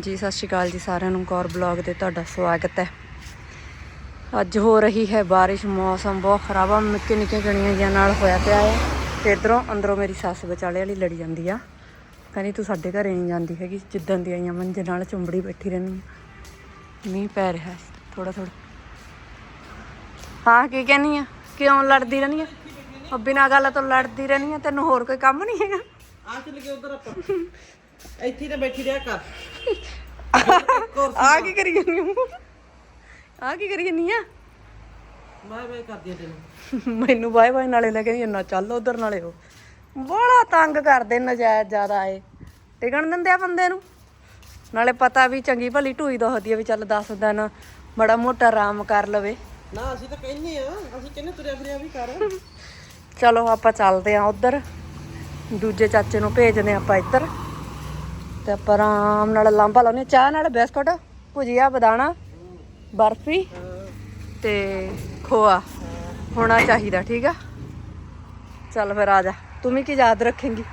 ਹਾਂਜੀ ਸਤਿ ਸ਼੍ਰੀ ਅਕਾਲ ਜੀ ਸਾਰਿਆਂ ਨੂੰ। ਕੌਰ ਬਲੌਗ ਤੇ ਤੁਹਾਡਾ ਸਵਾਗਤ ਹੈ। ਅੱਜ ਹੋ ਰਹੀ ਹੈ ਬਾਰਿਸ਼ ਮੌਸਮ ਬਹੁਤ ਖਰਾਬ ਆ। ਨਿੱਕੇ ਨਿੱਕੇ ਕਣੀਆਂ ਜਿਹਾ ਨਾਲ ਹੋਇਆ ਪਿਆ ਹੈ। ਤੇ ਇਧਰੋਂ ਅੰਦਰੋਂ ਮੇਰੀ ਸੱਸ ਵਿਚਾਲੇ ਵਾਲੀ ਲੜੀ ਜਾਂਦੀ ਆ। ਕਹਿੰਦੀ ਤੂੰ ਸਾਡੇ ਘਰੇ ਨਹੀਂ ਜਾਂਦੀ ਹੈਗੀ ਜਿੱਦਣ ਦੀ ਆਈਆਂ ਮੰਜੇ ਨਾਲ ਚੁੰਬੜੀ ਬੈਠੀ ਰਹਿੰਦੀ। ਮੀਂਹ ਪੈ ਰਿਹਾ ਥੋੜਾ ਥੋੜਾ ਹਾਂ ਕੀ ਕਹਿੰਨੀ ਆ? ਕਿਉਂ ਲੜਦੀ ਰਹਿੰਦੀ ਆ? ਉਹ ਬਿਨਾਂ ਗੱਲ ਤੋਂ ਲੜਦੀ ਰਹਿੰਦੀ ਆ ਤੈਨੂੰ ਹੋਰ ਕੋਈ ਕੰਮ ਨਹੀਂ ਹੈਗਾ? ਆ ਚੱਲ ਗਏ ਉਧਰ ਆਪਾਂ। ਇੱਥੇ ਹੀ ਤਾਂ ਬੈਠੀ ਰਿਹਾ ਕਰ। ਆ ਕੀ ਕਰੀ ਜਾਂਦੀ ਆ? ਆ ਕੀ ਕਰੀ ਜਾਂਦੀ ਆ? ਮੈਂ ਮੈਂ ਕਰਦੀ ਆ ਤੈਨੂੰ। ਮੈਨੂੰ ਬਾਏ ਬਾਏ ਨਾਲੇ ਲੈ ਕੇ ਨਾ ਚੱਲ ਉਧਰ ਨਾਲੇ ਉਹ। ਬੜਾ ਤੰਗ ਕਰਦੇ ਨਜਾਇਜ਼ ਜ਼ਿਆਦਾ ਏ ਟਿਕਣ ਦਿੰਦੇ ਆ ਬੰਦੇ ਨੂੰ। ਨਾਲੇ ਪਤਾ ਵੀ ਚੰਗੀ ਭਲੀ ਢੂਈ ਦੋਹਦੀ ਆ ਵੀ ਚੱਲ 10 ਦਿਨ ਬੜਾ ਮੋਟਾ ਆਰਾਮ ਕਰ ਲਵੇ। ਨਾ ਅਸੀਂ ਤਾਂ ਕਹਿੰਦੇ ਆ ਅਸੀਂ ਕਹਿੰਦੇ ਤੁਰਿਆ ਫਿਰਿਆ ਵੀ ਕਰ। ਚਲੋ ਆਪਾਂ ਚੱਲਦੇ ਆ ਉਧਰ। ਦੂਜੇ ਚਾਚੇ ਨੂੰ ਭੇਜਦੇ ਆਪਾਂ ਇੱਧਰ। ਤੇ ਆਪਾਂ ਆਰਾਮ ਨਾਲ ਲਾਂਬਾ ਲਾਉਨੇ ਚਾਹ ਨਾਲ ਬਿਸਕੁਟ ਭੁਜੀਆ ਬਦਾਣਾ ਬਰਫੀ ਤੇ ਖੋਆ ਹੋਣਾ ਚਾਹੀਦਾ ਠੀਕ ਆ? ਚੱਲ ਫਿਰ ਆ ਜਾ। ਤੂੰ ਵੀ ਕੀ ਯਾਦ ਰੱਖੇਂਗੀ?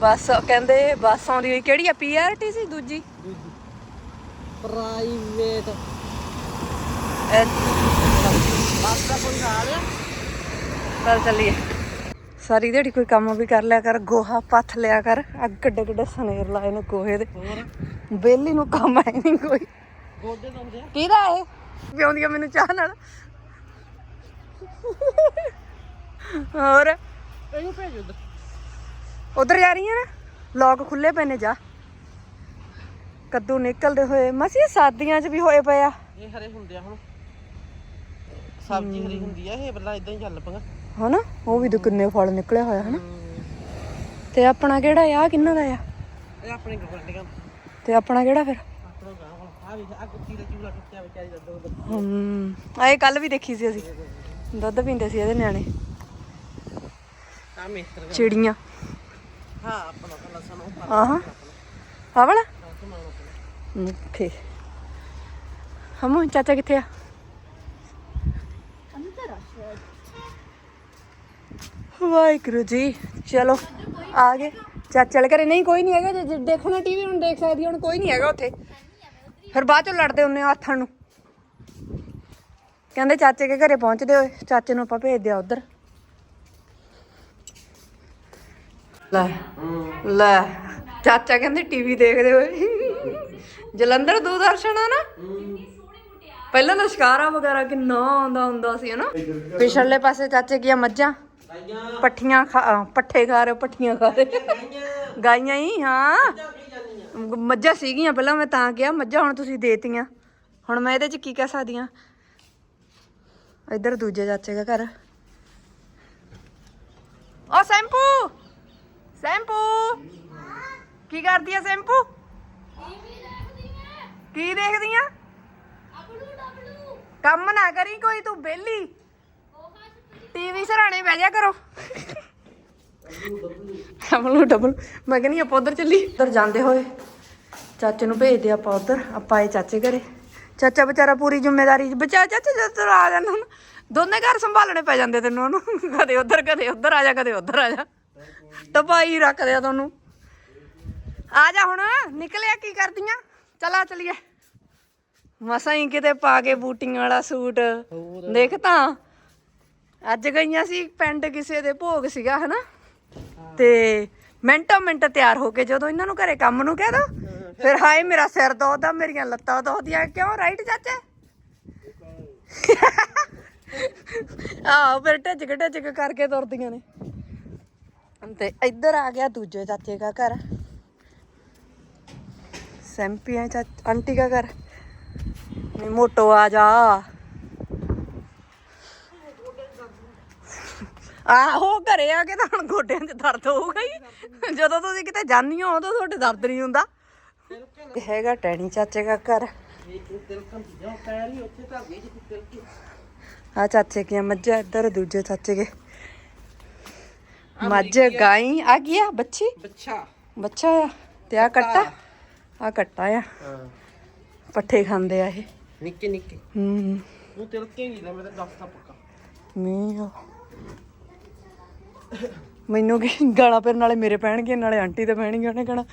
ਬੱਸ ਕਹਿੰਦੇ ਬੱਸ ਆਉਂਦੀ ਹੋਈ ਕਿਹੜੀ ਆ? ਪੀਆਰਟੀ ਸੀ ਦੂਜੀ? ਪ੍ਰਾਈਵੇਟ ਬਸ ਦਾ ਕੋਈ ਨਾਲ ਆ? ਚੱਲ ਚੱਲੀਏ। ਸਾਰੀ ਦਿਹਾੜੀ ਕੋਈ ਕੰਮ ਵੀ ਕਰ ਲਿਆ ਕਰ ਗੋਹਾ ਪੱਥ ਲਿਆ ਕਰ ਆ ਗੱਡੇ ਗੱਡੇ ਸਨੇਰ ਲਾਏ ਨੂੰ ਗੋਹੇ ਦੇ। ਬੇਲੀ ਨੂੰ ਕੰਮ ਹੈ ਨਹੀਂ ਕੋਈ। ਗੋਡੇ ਆ? ਕਿਹਦਾ ਇਹ? ਪਿਆਉਂਦੀ ਆ ਮੈਨੂੰ ਚਾਹ ਨਾਲ। ਹੋਰ? ਇਹਨੂੰ ਭੇਜ ਉਧਰ ਉਧਰ ਜਾ ਰਹੀ ਆ ਨਾ? ਲੋਕ ਖੁੱਲੇ ਪਏ ਨੇ ਜਾ। ਕੱਦੂ ਨਿਕਲਦੇ ਹੋਏ। ਮਸੀ ਸਾਦੀਆਂ 'ਚ ਵੀ ਹੋਏ ਪਏ ਆ। ਇਹ ਹਰੇ ਹੁੰਦੇ ਆ ਹੁਣ। ਸਬਜ਼ੀ ਹਰੀ ਹੁੰਦੀ ਆ ਇਹ ਬੱਲਾ ਇਦਾਂ ਹੀ ਚੱਲ ਪਗਾ ਹਨਾ? ਉਹ ਵੀ ਤਾਂ ਕਿੰਨੇ ਫਲ ਨਿਕਲਿਆ ਹੋਇਆ ਹਨਾ? ਤੇ ਆਪਣਾ ਕਿਹੜਾ ਆ? ਕਿੰਨਾ ਦਾ ਆ? ਇਹ ਆਪਣੇ ਗਵਰਡੀਆਂ ਤੇ ਆਪਣਾ ਕਿਹੜਾ ਫਿਰ? ਹਮ ਆਏ ਕੱਲ ਵੀ ਦੇਖੀ ਸੀ ਅਸੀਂ। ਦੁੱਧ ਪੀਂਦੇ ਸੀ ਇਹਦੇ ਨਿਆਣੇ। ਆ ਮੇਸਤਰ ਚਿੜੀਆਂ। ਹਾਂ ਆਪਣਾ ਤਾਂ ਲਸਣ ਉਹ ਆਹਾਂ। ਆਵਲਾ ਹਮੋ ਚਾਚਾ ਕਿੱਥੇ ਆ? ਵਾਹਿਗੁਰੂ ਜੀ, ਚਲੋ ਆ ਗਏ ਚਾਚਾ ਵਾਲੇ ਘਰੇ ਨਹੀਂ, ਕੋਈ ਨਹੀਂ ਹੈਗਾ। ਜੇ- ਜੇ ਦੇਖਣਾ ਟੀਵੀ, ਹੁਣ ਦੇਖ ਸਕਦੀ ਹੁਣ ਕੋਈ ਨਹੀਂ ਹੈਗਾ ਉੱਥੇ। ਫਿਰ ਬਾਅਦ ਚੋਂ ਲੜਦੇ ਹੁੰਨੇ ਆ ਆਥਣ ਨੂੰ। ਕਹਿੰਦੇ ਚਾਚੇ ਕੇ ਘਰੇ ਪਹੁੰਚਦੇ ਹੋਏ, ਚਾਚੇ ਨੂੰ ਆਪਾਂ ਭੇਜਦੇ ਆ ਉਧਰ। ਲੈ ਲੈ, ਚਾਚਾ ਕਹਿੰਦੇ ਟੀਵੀ ਦੇਖਦੇ ਹੋਏ। ਜਲੰਧਰ ਦੂਰਦਰਸ਼ਨ ਆ ਨਾ? ਪਹਿਲਾਂ ਤਾਂ ਸ਼ਿਕਾਰਾ ਵਗੈਰਾ ਕਿੰਨਾ ਆਉਂਦਾ ਹੁੰਦਾ ਸੀ, ਹਨਾ? ਪਿਛਲੇ ਪਾਸੇ ਚਾਚੇ ਕੀਆਂ ਮੱਝਾਂ। ਪੱਠੀਆਂ ਖਾ ਅਹ ਪੱਠੇ ਖਾ ਰਹੇ ਪੱਠੀਆਂ ਖਾ ਰਹੇ ਗਾਈਆਂ ਹੀ ਹਾਂ। ਮੱਝਾਂ ਸੀਗੀਆਂ ਪਹਿਲਾਂ ਮੈਂ ਤਾਂ ਕਿਹਾ ਮੱਝਾਂ ਹੁਣ ਤੁਸੀਂ ਦੇਤੀਆਂ। ਹੁਣ ਮੈਂ ਇਹਦੇ ਚ ਕੀ ਕਹਿ ਸਕਦੀ ਆ ਇੱਧਰ ਦੂਜੇ ਚਾਚੇ ਦਾ ਘਰ। ਓ ਸੈਂਪੂ! ਸੈਂਪੂ! ਕੀ ਕਰਦੀ ਆ ਸੈਂਪੂ? ਕੀ ਦੇਖਦੀ ਆ? ਕੰਮ ਨਾ ਕਰੀ ਕੋਈ ਤੂੰ ਬੇਲੀ। ਟੀਵੀ ਸਰਾਣੇ ਬਹਿ ਜਾ ਕਰੋ। Double double. ਮੈਂ ਕਹਿੰਦੀ ਆਪਾਂ ਉਧਰ ਚੱਲੀ ਉਧਰ ਜਾਂਦੇ ਹੋਏ ਚਾਚੇ ਨੂੰ ਭੇਜਦੇ ਆਪਾਂ ਉਧਰ। ਆਪਾਂ ਆਏ ਚਾਚੇ ਘਰੇ। ਚਾਚਾ ਵਿਚਾਰਾ ਪੂਰੀ ਜ਼ਿੰਮੇਵਾਰੀ ਬਚਾ ਚਾਚਾ ਜਦ ਆ ਜਾਣਾ ਹੁਣ ਦੋਨੇ ਘਰ ਸੰਭਾਲਣੇ ਪੈ ਜਾਂਦੇ ਤੈਨੂੰ ਉਹਨੂੰ। ਕਦੇ ਉਧਰ ਕਦੇ ਉਧਰ ਆ ਜਾ ਕਦੇ ਉਧਰ ਆ ਜਾ। ਟਪਾਈ ਰੱਖਦੇ ਆ ਤੁਹਾਨੂੰ। ਆ ਜਾ ਹੁਣ ਨਿਕਲਿਆ ਕੀ ਕਰਦੀਆਂ? ਚਲਾ ਚਲੀਏ। ਮਸਾਂ ਹੀ ਕਿਤੇ ਪਾ ਕੇ ਬੂਟੀਆਂ ਵਾਲਾ ਸੂਟ। ਦੇਖ ਤਾਂ। ਅੱਜ ਗਈਆਂ ਸੀ, ਪਿੰਡ ਕਿਸੇ ਦੇ ਭੋਗ ਸੀਗਾ, ਹਨਾ? ਤੇ ਮਿੰਟੋ ਮਿੰਟ ਤਿਆਰ ਹੋ ਕੇ ਜਦੋਂ ਇਹਨਾਂ ਨੂੰ ਘਰੇ ਕੰਮ ਨੂੰ ਕਹਿ ਦੋ, ਫਿਰ ਹਾਏ ਮੇਰਾ ਸਿਰ ਦੁਖਦਾ, ਮੇਰੀਆਂ ਲੱਤਾਂ ਦੁਖਦੀਆਂ, ਕਿਉਂ ਰਾਈਟ ਚਾਚੇ? ਆਹ, ਫਿਰ ਢਿੱਜਕ ਢਿੱਜਕ ਕਰਕੇ ਤੁਰਦੀਆਂ ਨੇ। ਤੇ ਇੱਧਰ ਆ ਗਿਆ ਦੂਜੇ ਚਾਚੇ ਦਾ ਘਰ। ਸੈਂਪੀਆਂ ਚਾ ਆਂਟੀ ਦਾ ਘਰ। ਨਹੀਂ ਮੋਟੋ ਆ ਜਾ। ਆਹੋ ਘਰੇ ਆ ਕੇ ਤਾਂ ਹੁਣ ਗੋਡਿਆਂ 'ਚ ਦਰਦ ਹੋਊਗਾ ਹੀ। ਜਦੋਂ ਤੁਸੀਂ ਕਿਤੇ ਜਾਂਦੀ ਹੋ ਉਦੋਂ ਤੁਹਾਡੇ ਦਰਦ ਨਹੀਂ ਹੁੰਦਾ। ਇਹ ਹੈਗਾ ਟੈਣੀ ਚਾਚੇ ਦਾ ਘਰ। ਤਿਲਕੀ ਆ ਚਾਚੇ ਕੀ ਮੱਝਾਂ ਇੱਧਰ ਦੂਜੇ ਚਾਚੇ ਕੇ। ਮੱਝ ਗਾਈ ਆ ਗਿਆ ਬੱਚੀ ਬੱਚਾ ਬੱਚਾ ਆ ਤੇ ਆ ਕੱਟਾ। ਆ ਕੱਟਾ ਆ। ਪੱਠੇ ਖਾਂਦੇ ਆ ਇਹ। ਨਿੱਕੇ ਨਿੱਕੇ। ਹੂੰ। ਉਹ ਤਿਲਕੇਂਗੀ ਨਾ ਮੈਂ ਤਾਂ ਦੱਸਦਾ ਪੱਕਾ। ਮੀਂਹ ਆ। ਮੈਨੂੰ ਕੀ ਗਾਲਾਂ ਫਿਰ ਨਾਲੇ ਮੇਰੇ ਪੈਣਗੇ ਨਾਲੇ ਆਂਟੀ ਤੇ ਪੈਣਗੇ ਉਹਨੇ ਕਹਣਾ।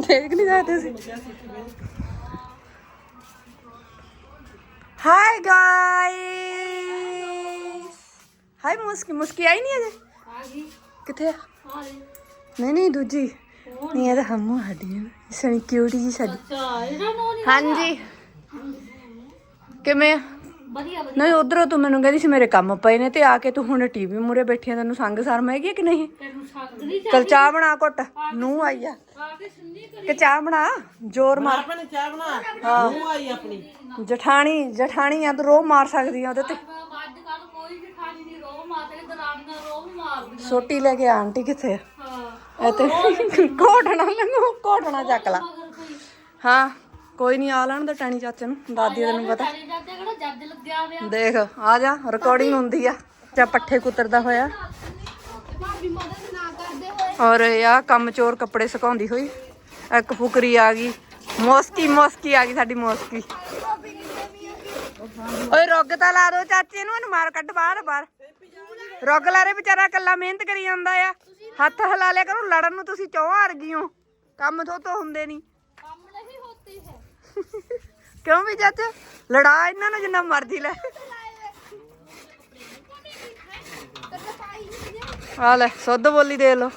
ਦੇਖ ਨਹੀਂ ਸਕਦੇ ਸੀ hi guys hi Muski Muski ਆਈ ਨਹੀਂ ਅਜੇ? ਕਿੱਥੇ ਆ? ਨਹੀਂ ਨਹੀਂ ਦੂਜੀ। ਨਹੀਂ ਇਹ ਤਾਂ ਹਮੂ ਸਾਡੀ ਹੈ ਸਣੀ ਕਿਊਟੀ ਜੀ ਸਾਡੀ। ਹਾਂਜੀ। ਕਿਵੇਂ ਆ? ਨਹੀਂ ਉਧਰੋਂ ਤੂੰ ਮੈਨੂੰ ਕਹਿੰਦੀ ਸੀ ਮੇਰੇ ਕੰਮ ਪਏ ਨੇ ਤੇ ਆ ਕੇ ਤੂੰ ਹੁਣ ਟੀਵੀ ਮੂਰੇ ਬੈਠੀ ਆ ਤੈਨੂੰ ਸੰਗ ਸ਼ਰਮ ਹੈਗੀ ਆ ਕਿ ਨਹੀਂ? ਚਲ ਚਾਹ ਬਣਾ ਘੁੱਟ ਨੂੰ ਆਈ ਆ। ਕਿ ਚਾਹ ਬਣਾ? ਜ਼ੋਰ ਮਾਰ। ਆਪਣੇ ਚਾਹ ਬਣਾ। ਨੂੰ ਆਈ ਆਪਣੀ। ਜਠਾਣੀ ਜਠਾਣੀ ਆ ਤੂੰ ਰੋ ਮਾਰ ਸਕਦੀ ਆ ਉਹਦੇ ਤੇ। ਸੋਟੀ ਲੈ ਕੇ ਆ, ਆਂਟੀ ਕਿੱਥੇ ਆ? ਇਹ ਤੇ ਘੋਟਣਾ ਲੰਗੋ ਘੋਟਣਾ ਚੱਕ ਲਾ। ਹਾਂ। ਕੋਈ ਨਹੀਂ ਆ ਲੈਣ ਦਾ ਟਾਣੀ ਚਾਚੇ ਨੂੰ ਦਾਦੀ ਦਾ ਤੈਨੂੰ ਪਤਾ। ਦੇਖ ਆ ਜਾ ਰਿਕਾਰਡਿੰਗ ਹੁੰਦੀ ਆ। ਚਾ ਪੱਠੇ ਕੁੱਤਰਦਾ ਹੋਇਆ। ਔਰ ਆ ਕੰਮ ਚੋਰ ਕੱਪੜੇ ਸੁਕਾਉਂਦੀ ਹੋਈ। ਇੱਕ ਫੁਕਰੀ ਆ ਗਈ। ਮੋਸਕੀ ਮੋਸਕੀ ਆ ਗਈ ਸਾਡੀ ਮੋਸਕੀ। ਓਏ ਰੁੱਗ ਤਾਂ ਲਾ ਦੋ ਚਾਚੇ ਨੂੰ ਇਹਨੂੰ ਮਾਰ ਕੱਢ ਬਾਹਰ ਬਾਹਰ। ਰੁੱਗ ਲਾਰੇ ਵਿਚਾਰਾ ਕੱਲਾ ਮਿਹਨਤ ਕਰੀ ਜਾਂਦਾ ਆ। ਹੱਥ ਹਿਲਾ ਲਿਆ ਕਰੋ ਲੜਨ ਨੂੰ ਤੁਸੀਂ ਚੌਂ ਹਾਰ ਗਈਓ ਕੰਮ ਤੋਂ ਤੋਂ ਹੁੰਦੇ ਨਹੀਂ। ਕਿਉਂ ਵੀ ਚਾਚਾ ਲੜਾ ਇਹਨਾਂ ਨੂੰ ਜਿੰਨਾ ਮਰਜ਼ੀ ਲੈ। ਆ ਲੈ ਸੁੱਧ ਬੋਲੀ ਦੇ ਲੋ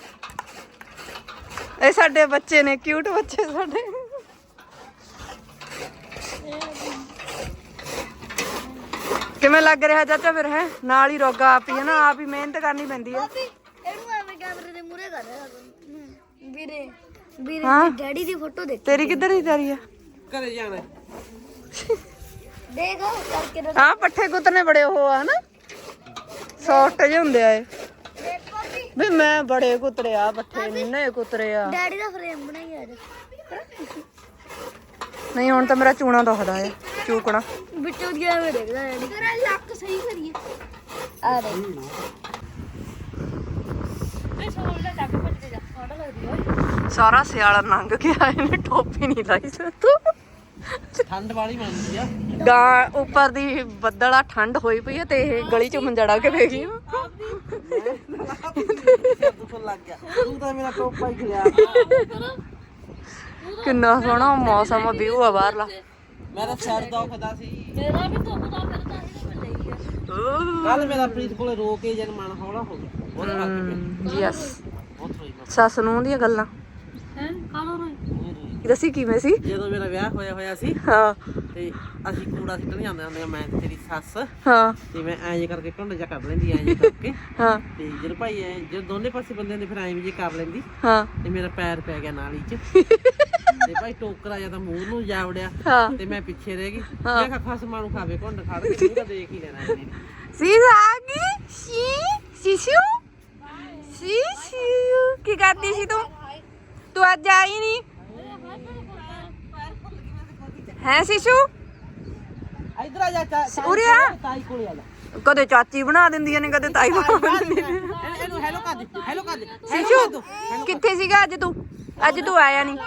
ਇਹ ਸਾਡੇ ਬੱਚੇ ਨੇ ਕਿਊਟ ਬੱਚੇ ਸਾਡੇ। ਕਿਵੇਂ ਲੱਗ ਰਿਹਾ ਚਾਚਾ ਫਿਰ ਹੈ? ਨਾਲ ਹੀ ਰੋਗਾ ਆਪ ਹੀ ਹੈ ਨਾ ਆਪ ਹੀ ਮਿਹਨਤ ਕਰਨੀ ਪੈਂਦੀ ਹੈ। ਇਹਨੂੰ ਐਵੇਂ ਕੈਮਰੇ ਦੇ ਮੂਹਰੇ ਕਰ ਰਿਹਾ ਵੀਰੇ ਵੀਰੇ ਹਾਂ? ਦੀ ਡੈਡੀ ਦੀ ਫੋਟੋ ਦੇਖ ਤੇਰੀ ਕਿੱਧਰ ਦੀ ਤਿਆਰੀ ਆ? ਘਰੇ ਜਾਣਾ ਦੇਖ ਕਰਕੇ ਦੱਸ ਆ ਪੱਠੇ ਕੁੱਤਨੇ ਬੜੇ ਉਹ ਆ ਨਾ ਸੌਫਟ ਜਿਹੇ ਹੁੰਦੇ ਆ ਇਹ। ਦੇਖ ਭਾਬੀ ਵੀ ਮੈਂ ਬੜੇ ਕੁੱਤਰੇ ਆ ਪੱਠੇ ਨਿੰਨੇ ਕੁੱਤਰੇ ਆ। ਡੈਡੀ ਦਾ ਫਰੇਮ ਬਣਾਈ ਅੱਜ। ਨਹੀਂ ਹੁਣ ਤਾਂ ਮੇਰਾ ਚੂਣਾ ਦੁਖਦਾ ਹੈ ਚੂਕਣਾ। ਵਿੱਚੋਂ ਦੀ ਐਵੇਂ ਦੇਖਦਾ ਡੈਡੀ ਤੇਰਾ ਲੱਕ ਸਹੀ ਕਰੀਏ। ਆ ਦੇ ਇਹ ਸੋਲ ਦਾ ਟੱਕ ਪੱਟ ਜਾ ਫੋਟੋ ਲੱਗਦੀ ਓਏ। ਸਾਰਾ ਸਿਆਲ ਲੰਘ ਗਿਆ ਇਹਨੇ ਟੋਪੀ ਨਹੀਂ ਲਾਈ ਤੂੰ। ਠੰਡ ਵਾਲੀ ਬਣਦੀ ਆ। ਗਾ ਉੱਪਰ ਦੀ ਬੱਦਲਾ ਠੰਡ ਹੋਈ ਪਈ ਹੈ ਤੇ ਇਹ ਗਲੀ ਚ ਮੰਜੜਾ ਕੇ ਬਹਿ ਗਈ। ਸਿਰ ਦੁਖਣ ਲੱਗ ਗਿਆ ਤੂੰ ਤਾਂ ਮੇਰਾ ਟੋਪਾ ਹੀ ਖਿਆ ਕਿੰਨਾ ਸੋਹਣਾ ਮੌਸਮ ਵਿਊ ਆ ਬਾਹਰਲਾ। ਮੇਰਾ ਸਿਰ ਦੁਖਦਾ ਸੀ। ਮੇਰਾ ਵੀ ਧੁੱਪਦਾ ਫਿਰ ਤਾਂ ਹੀ ਕੱਲ ਮੇਰਾ ਪ੍ਰੀਤ ਕੋਲੇ ਰੋ ਕੇ ਜਨ ਮਨ ਹੌਲਾ ਹੋ ਗਿਆ। ਫ਼ਰਕ ਪਿਆ ਯੈਸ ਸੱਸ ਨੂੰ ਦੀਆਂ ਗੱਲਾਂ। ਹੈ? ਕਾਲੋ ਰੋਈ। ਦੱਸੀ ਕਿਵੇਂ ਸੀ? ਜਦੋਂ ਮੇਰਾ ਵਿਆਹ ਹੋਇਆ ਹੋਇਆ ਸੀ ਹਾਂ। ਤੇ ਅਸੀਂ ਕੂੜਾ ਸਿੱਟਣ ਜਾਂਦੇ ਹੁੰਦੇ ਆ ਮੈਂ ਤੇ ਤੇਰੀ ਸੱਸ। ਹਾਂ। ਤੇ ਮੈਂ ਐਂ ਜੇ ਕਰਕੇ ਢੁੰਡ ਜਾ ਕਰ ਲੈਂਦੀ ਐਂ ਜੇ ਕਰਕੇ। ਹਾਂ। ਤੇ ਜਦੋਂ ਭਾਈ ਐ ਜਦੋਂ ਦੋਨੇ ਪਾਸੇ ਬੰਦੇ ਨੇ ਫਿਰ ਐਂ ਜੇ ਕਰ ਲੈਂਦੀ। ਹਾਂ। ਤੇ ਮੇਰਾ ਪੈਰ ਪੈ ਗਿਆ ਨਾਲੀ 'ਚ। ਤੇ ਭਾਈ ਟੋਕਰਾ ਜਾਂ ਤਾਂ ਮੂੰਹ ਨੂੰ ਜਾ ਵੜਿਆ ਤੇ ਮੈਂ ਪਿੱਛੇ ਰਹਿ ਗਈ। ਮੈਂ ਕਿਹਾ ਖਸਮਾਂ ਨੂੰ ਖਾਵੇ ਘੁੰਡ ਖੜ ਕੇ ਤੂੰ ਤਾਂ ਦੇਖ ਹੀ ਲੈਣਾ ਇਹਨੇ। ਸੀਸ ਆ ਗਈ। ਸੀ ਸਿਸ਼ੂ? ਸਿਸ਼ੂ। ਕੀ ਕਰਦੀ ਸੀ ਤੂੰ? ਅੱਜ ਆਈ ਨਹੀਂ ਹੈ ਸਿਸ਼ੂ? ਇਧਰ ਆ ਜਾ ਉਰੇ ਆ। ਤਾਈ ਕੋਲੇ ਆ ਜਾ। ਕਦੇ ਚਾਚੀ ਬਣਾ ਦਿੰਦੀਆਂ ਨੇ ਕਦੇ ਤਾਈ ਬਣਾ ਦਿੰਦੀਆਂ ਨੇ ਇਹਨੂੰ- ਇਹਨੂੰ ਹੈਲੋ ਕਰ ਦੇ ਹੈਲੋ ਕਰ ਦੇ। ਸਿਸ਼ੂ ਕਿੱਥੇ ਸੀਗਾ ਅੱਜ ਤੂੰ? ਅੱਜ ਤੂੰ ਆਇਆ ਨਹੀਂ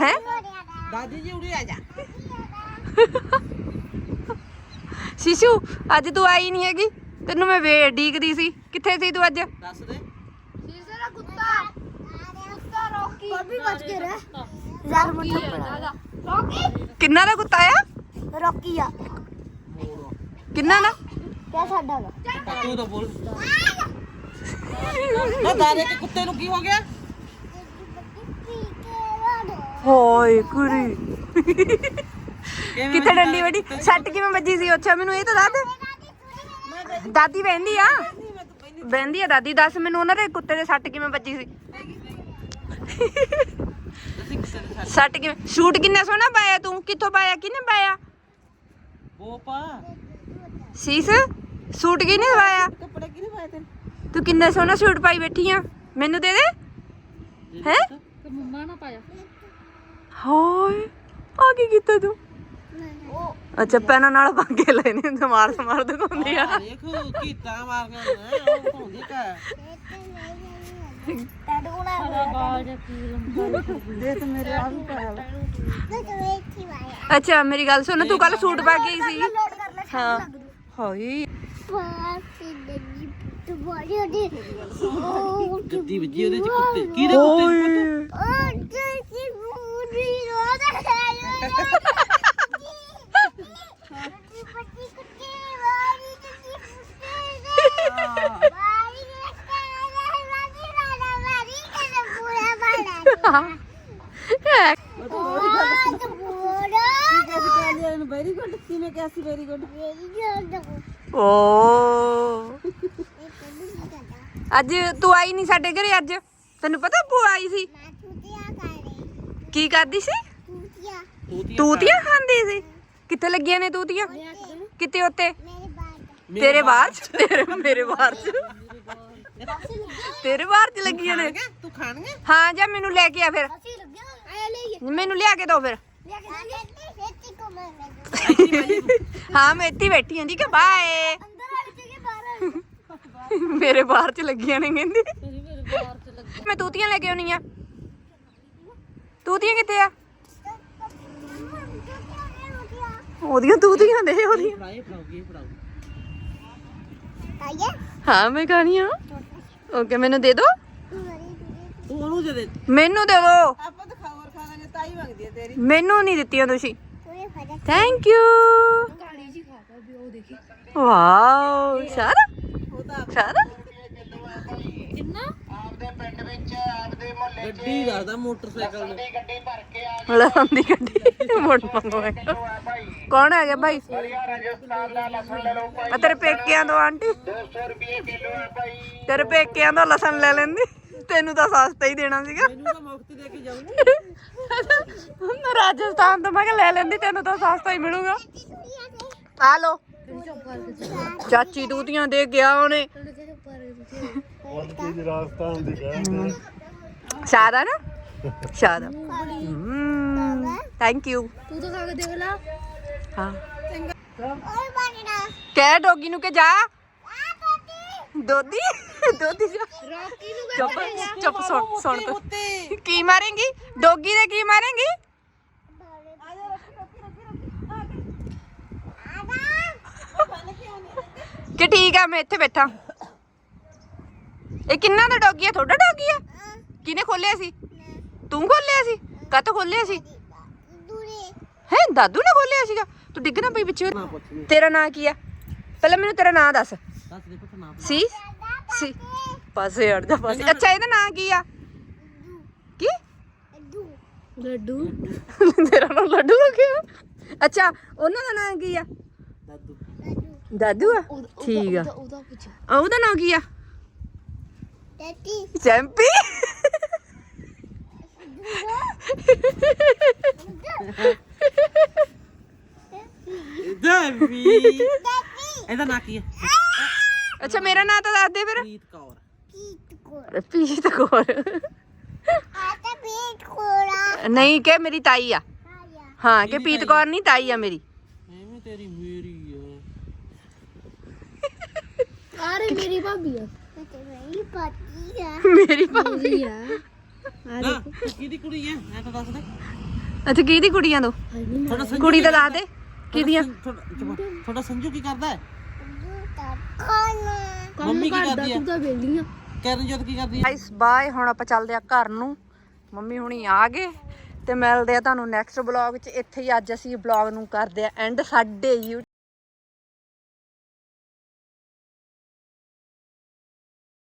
ਹੈ? ਦਾਦੀ ਜੀ ਉਰੇ ਆ ਜਾ। ਸਿਸ਼ੂ ਅੱਜ ਤੂੰ ਆਈ ਨਹੀਂ ਹੈਗੀ। ਤੈਨੂੰ ਮੈਂ ਵੇ ਡੀਕਦੀ ਸੀ। ਕਿੱਥੇ ਸੀ ਤੂੰ ਅੱਜ? ਦੱਸ ਦੇ। ਸੀਸੇ ਦਾ ਕੁੱਤਾ। ਕੁੱਤਾ ਰੋਕੀ। ਭਾਬੀ ਬਚ ਕੇ ਰਹਿ। ਯਾਰ ਮੁੱਠਾ ਪੜਾ ਰੋਕੀ ਕਿੰਨਾ ਦਾ ਕੁੱਤਾ ਆ? ਰੋਕੀ ਆ। ਕਿੰਨਾ ਦਾ? ਕਿਆ ਸਾਡਾ ਦਾ ਤੂੰ ਤਾਂ ਬੋਲ। ਨਾ ਦਾਰੇ ਕੇ ਕੁੱਤੇ ਨੂੰ ਕੀ ਹੋ ਗਿਆ? ਹੋਏ ਕੁੜੀ ਕਿਵੇਂ ਕਿੱਥੇ ਡੰਡੀ ਵੱਡੀ? ਸੱਟ ਕਿਵੇਂ ਵੱਜੀ ਸੀ? ਅੱਛਾ ਮੈਨੂੰ ਇਹ ਤਾਂ ਦੱਸ ਦੇ। ਦਾਦੀ ਬਹਿੰਦੀ ਆ। ਬਹਿੰਦੀ ਆ ਦਾਦੀ। ਦੱਸ ਮੈਨੂੰ ਉਹਨਾਂ ਦੇ ਕੁੱਤੇ ਦੇ ਸੱਟ ਕਿਵੇਂ ਵੱਜੀ ਸੀ? ਸੱਟ ਕਿਵੇਂ? ਸ਼ੂਟ ਕਿੰਨਾ ਸੋਹਣਾ ਪਾਇਆ ਤੂੰ? ਕਿੱਥੋਂ ਪਾਇਆ? ਕਿਹਨੇ ਪਾਇਆ? ਉਹ ਪਾ। ਸੀਸ? ਸੂਟ ਕਿਹਨੇ ਪਾਇਆ? ਕੱਪੜੇ ਕਿਹਨੇ ਪਾਏ ਤੈਨੂੰ? ਤੂੰ ਕਿੰਨਾ ਸੋਹਣਾ ਸੂਟ ਪਾਈ ਬੈਠੀ ਆ? ਮੈਨੂੰ ਦੇ ਦੇ। ਹੈ? ਤੇ ਮੰਮਾ ਨਾ ਪਾਇਆ। ਹਾਏ ਆ ਕੀ ਕੀਤਾ ਤੂੰ? ਅੱਛਾ ਪੈਨਾਂ ਨਾਲ ਪੰਗੇ ਲੈਣੇ ਤੇ ਮਾਰ ਮਾਰ ਦਿਖਾਉਂਦੀ ਆ। ਦੇਖ ਕੀਤਾ ਮਾਰ ਕੇ ਨਾ ਉਹ ਹੁੰਦੀ ਕਾ ਮੇਰੇ ਆ ਵੀ ਪਾਇਆ ਅੱਛਾ ਮੇਰੀ ਗੱਲ ਸੁਣ ਤੂੰ ਕੱਲ ਸੂਟ ਪਾ ਕੇ ਆਈ ਸੀ। ਹਾਂ। ਹਾਏ। ਪਾਸੀ ਦੇ ਬੜੀ ਵੱਡੀ ਉਹ ਗੱਦੀ ਵੱਜੀ ਉਹਦੇ ਚ ਕੁੱਤੇ। ਕਿਹਦੇ ਕੁੱਤੇ? ਓਏ ਉਹ ਤੇ ਬੂੜੀ ਰੋਦਾ ਹੈ ਪੱਟੀ ਕੁੱਤੀ ਵਾਲੀ ਤੇ ਕੁੱਤੇ ਵਾਲੀ ਰਸਤਾ ਵਾਲੀ ਵਾਲਾ ਵਾਲੀ ਤੇ ਪੂਰਾ ਵਾਲਾ ਉਹ ਤੇ ਪੂਰਾ ਵੈਰੀ ਗੁੱਡ ਕਿਵੇਂ ਕਿਹਾ ਸੀ ਵੈਰੀ ਗੁੱਡ ਮੇਰੀ ਜੋੜ ਓ ਅੱਜ ਤੂੰ ਆਈ ਨਹੀਂ ਸਾਡੇ ਘਰੇ ਅੱਜ? ਤੈਨੂੰ ਪਤਾ ਭੂਆ ਆਈ ਸੀ? ਮੈਂ ਕੀ ਕਰਦੀ ਸੀ? ਤੂਤੀਆਂ। ਖਾਂਦੀ ਸੀ? ਕਿੱਥੇ ਲੱਗੀਆਂ ਨੇ ਤੂਤੀਆਂ? ਕਿਤੇ ਉੱਤੇ ਤੇਰੇ ਬਾਹਰ ਚ? ਤੇਰੇ ਮੇਰੇ ਬਾਹਰ ਚ? ਤੇਰੇ ਬਾਹਰ ਚ ਲੱਗੀਆਂ ਨੇ। ਤੂੰ ਖਾਣੀਆਂ ਹਾਂ ਜਾ ਮੈਨੂੰ ਲੈ ਕੇ ਆ ਫਿਰ। ਮੈਨੂੰ ਲਿਆ ਕੇ ਦੋ ਫਿਰ। ਹਾਂ ਮੈਂ ਇੱਥੇ ਬੈਠੀ ਹਾਂ ਠੀਕ ਹੈ ਬਾਏ ਮੇਰੇ ਬਾਹਰ ਚ ਲੱਗੀਆਂ ਨੇ ਕਹਿੰਦੀ। ਮੈਂ ਤੂਤੀਆਂ ਲੈ ਕੇ ਆਉਣੀ ਆ। ਤੂਤੀਆਂ ਕਿੱਥੇ ਆ? ਉਹਦੀਆਂ ਤੂਤੀਆਂ ਦੇ ਉਹਦੀਆਂ। ਫੜਾਏ ਆਇਆ ਹਾਂ ਮੈਂ ਖਾਣੀਆਂ ਓਕੇ ਮੈਨੂੰ ਦੇ ਦੋ। ਤੂੰ ਉਹਨੂੰ ਦੇ ਦੇ। ਮੈਨੂੰ ਦੇ ਦੋ। ਆਪਾਂ ਤਾਂ ਖਾਵਰ ਖਾ ਲਾਂਗੇ ਤਾਈ ਮੰਗਦੀ ਹੈ ਤੇਰੀ। ਮੈਨੂੰ ਨਹੀਂ ਦਿੱਤੀਆਂ ਤੁਸੀਂ। ਥੈਂਕ ਯੂ ਗਾੜੀ ਜੀ ਖਾ ਵੀ ਉਹ ਦੇਖੀ। ਵਾਓ ਸਾਰਾ ਗੱਡੀ ਦੱਸਦਾ ਮੋਟਰਸਾਈਕਲ ਗੱਡੀ ਮੰਗੋ ਕੌਣ ਆ ਗਿਆ ਭਾਈ? ਆ ਤੇਰੇ ਪੇਕਿਆਂ ਤੋਂ ਆਂਟੀ। 200 ਰੁਪਏ ਕਿਲੋ ਹੈ ਭਾਈ। ਤੇਰੇ ਪੇਕਿਆਂ ਤੋਂ ਲਸਣ ਲੈ ਲੈਂਦੀ। ਤੈਨੂੰ ਤਾਂ ਸਸਤਾ ਹੀ ਦੇਣਾ ਸੀਗਾ। ਮੈਨੂੰ ਤਾਂ ਮੁਫਤ ਦੇ ਕੇ ਜਾਊਂਗੀ। ਮੈਂ ਰਾਜਸਥਾਨ ਤੋਂ ਮੈਂ ਕਿਹਾ ਲੈ ਲੈਂਦੀ ਤੈਨੂੰ ਤਾਂ ਸਸਤਾ ਹੀ ਮਿਲੂਗਾ। ਆ ਲੋ ਚਾਚੀ ਦੂਤੀਆਂ ਦੇ ਗਿਆ ਉਹਨੇ। ਸ਼ਾਦਾ ਨਾ? ਸ਼ਾਦਾ ਥੈਂਕ ਯੂ ਤੂੰ ਤਾਂ ਖਾ ਕੇ ਦੇਖ ਲਾ ਹਾਂ। ਓਏ ਬਣਨਾ ਕਹਿ ਡੋਗੀ ਨੂੰ ਕਿ ਜਾ। ਦੋਦੀ ਦੋਦੀ ਜਾ। ਰੌਕੀ ਨੂੰ ਚੁੱਪ ਚੁੱਪ ਸੁਣ ਸੁਣ ਕੀ ਮਾਰੇਂਗੀ? ਡੋਗੀ ਦੇ ਕੀ ਮਾਰੇਂਗੀ? ਕਿ ਠੀਕ ਆ ਮੈਂ ਇੱਥੇ ਬੈਠਾ। ਇਹ ਕਿੰਨਾ ਦਾ ਡੋਗੀ ਆ? ਤੁਹਾਡਾ ਡੋਗੀ ਆ? ਕਿਹਨੇ ਖੋਲਿਆ ਸੀ? ਤੂੰ ਖੋਲਿਆ ਸੀ? ਕਾਹਤੋਂ ਖੋਲਿਆ ਸੀ? ਹੈ ਦਾਦੂ ਨੇ ਖੋਲਿਆ ਸੀਗਾ? ਤੂੰ ਡਿੱਗਣਾ ਪਈ ਵਿੱਚ ਨਾ ਪੁੱਛ ਲਈ ਤੇਰਾ ਨਾਂ ਕੀ ਆ? ਪਹਿਲਾਂ ਮੈਨੂੰ ਤੇਰਾ ਨਾਂ ਦੱਸ। ਦੱਸ ਦੇ ਪੁੱਤ ਨਾ ਸੀ? ਸੀ। ਪਾਸੇ ਹਟ ਜਾ ਪਾਸੇ। ਅੱਛਾ ਇਹਦਾ ਨਾਂ ਕੀ ਆ? ਕੀ? ਲੱਡੂ। ਤੇਰਾ ਨਾਮ ਲੱਡੂ ਰੱਖਿਆ ਅੱਛਾ ਉਹਨਾਂ ਦਾ ਨਾਂ ਕੀ ਆ? ਦਾਦੂ। ਦਾਦੂ ਆ? ਠੀਕ ਆ। ਉਹਦਾ ਪੁੱਛ। ਆ ਉਹਦਾ ਨਾਂ ਕੀ ਆ? ਟੱਟੀ ਚੈਂਪੀ। ਦੇਵੀ ਇਹਦਾ ਨਾਂ ਕੀ ਹੈ ਅੱਛਾ ਮੇਰਾ ਨਾਂ ਤਾਂ ਦੱਸ ਦੇ ਫਿਰ। ਪ੍ਰੀਤ ਕੌਰ। ਕੀਟ ਕੋ ਪੀਤ ਕੌਰ। ਆ ਤਾਂ ਬੀਟ ਕੋੜਾ ਨਹੀਂ ਕਿ ਮੇਰੀ ਤਾਈ ਆ। ਆਇਆ ਹਾਂ ਕਿ ਪੀਤ ਕੌਰ ਨਹੀਂ ਤਾਈ ਆ ਮੇਰੀ। ਐਵੇਂ ਤੇਰੀ ਮੇਰੀ ਆ ਅਰੇ ਮੇਰੀ ਭਾਬੀ ਆ। ਤੇ ਮੇਰੀ ਪਾਤੀ ਆ। ਮੇਰੀ ਭਾਬੀ ਆ। ਨਾ ਤੂੰ ਕਿਹਦੀ ਕੁੜੀ ਹੈ ਮੈਂ ਤਾਂ ਦੱਸ ਦੇ। ਅੱਛਾ ਕਿਹਦੀ ਕੁੜੀਆਂ ਤੋਂ? ਤੁਹਾਡਾ ਸੰਜੂ ਕੁੜੀ ਕੀ ਤਾਂ ਦੱਸ ਕਰਦਾ? ਦੇ ਕਿਹਦੀਆਂ? ਤੁਹਾਡਾ ਚੁੱਪ, ਤੁਹਾਡਾ ਸੰਜੂ ਕੀ ਕਰਦਾ ਹੈ? ਤਾਂ ਖਾਣਾ ਮੰਮੀ ਕੀ ਕਰਦੀ ਹੈ ਤਾਂ ਵੇਲੀਆਂ ਕਰਨਜੋਤ ਕੀ ਕਰਦੀ ਹੈ ਗਾਇਸ ਬਾਏ ਹੁਣ ਆਪਾਂ ਚੱਲਦੇ ਆ ਘਰ ਨੂੰ। ਮੰਮੀ ਹੁਣੀ ਆ ਗਏ ਤੇ ਮਿਲਦੇ ਆ ਤੁਹਾਨੂੰ ਨੈਕਸਟ ਬਲੌਗ 'ਚ। ਇੱਥੇ ਹੀ ਅੱਜ ਅਸੀਂ ਬਲੌਗ ਨੂੰ ਕਰਦੇ ਆ ਐਂਡ ਸਾਡੇ